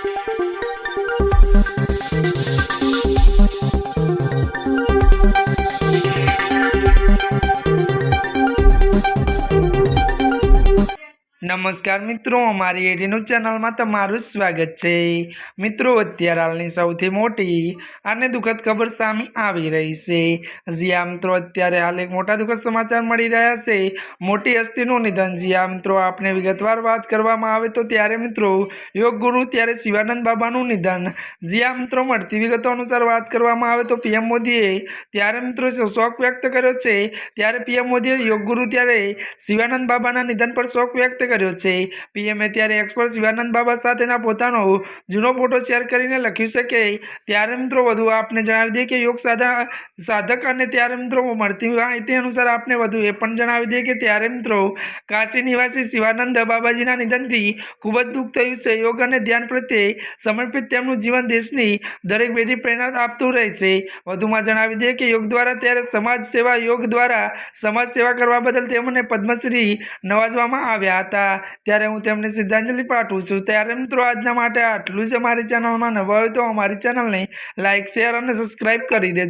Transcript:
Thank you. નમસ્કાર મિત્રો, અમારી એડીનું ચેનલમાં તમારું સ્વાગત છે. મિત્રો, અત્યારે હાલની સૌથી મોટી અને દુઃખદ ખબર સામે આવી રહી છે. જીયા મિત્રો, અત્યારે હાલ એક મોટા દુઃખદ સમાચાર મળી રહ્યા છે. મોટી હસ્તીનું નિધન. જીયા મિત્રો આપણે વિગતવાર વાત કરવામાં આવે તો ત્યારે, મિત્રો, યોગ ગુરુ ત્યારે શિવાનંદ બાબાનું નિધન. જીયા મિત્રો, મળતી વિગતો અનુસાર વાત કરવામાં આવે તો પીએમ મોદીએ ત્યારે, મિત્રો શોક વ્યક્ત કર્યો છે. ત્યારે પીએમ મોદીએ યોગ ગુરુ ત્યારે શિવાનંદ બાબાના નિધન પર શોક વ્યક્ત કર્યો છે. પીએમએ ત્યારે એક્સપર્ટ શિવાનંદ બાબા સાથેના પોતાનો જૂનો ફોટો શેર કરીને લખ્યું છે કે, ત્યારે મિત્રો વધુ આપને જણાવી દઈએ કે યોગ સાધા, સાધક અને ત્યારે મિત્રો મળતી માહિતી અનુસાર આપને વધુ એ પણ જણાવી દઈએ કે ત્યારે મિત્રો કાશી નિવાસી શિવાનંદ બાબાજીના નિધનથી ખૂબ જ દુઃખ થયું છે. યોગ અને ધ્યાન પ્રત્યે સમર્પિત તેમનું જીવન દેશની દરેક પેઢી પ્રેરણા આપતું રહે છે. વધુમાં જણાવી દઈએ કે યોગ દ્વારા ત્યારે સમાજ સેવા, યોગ દ્વારા સમાજ સેવા કરવા બદલ તેમને પદ્મશ્રી નવાજવામાં આવ્યા હતા. ત્યારે હું તેમને શ્રદ્ધાંજલિ પાઠવું છું. ત્યારે મિત્રો, આજના માટે આટલું જ અમારી ચેનલમાં નવા હોય તો અમારી ચેનલને લાઇક શેર અને સબસ્ક્રાઈબ કરી દેજો.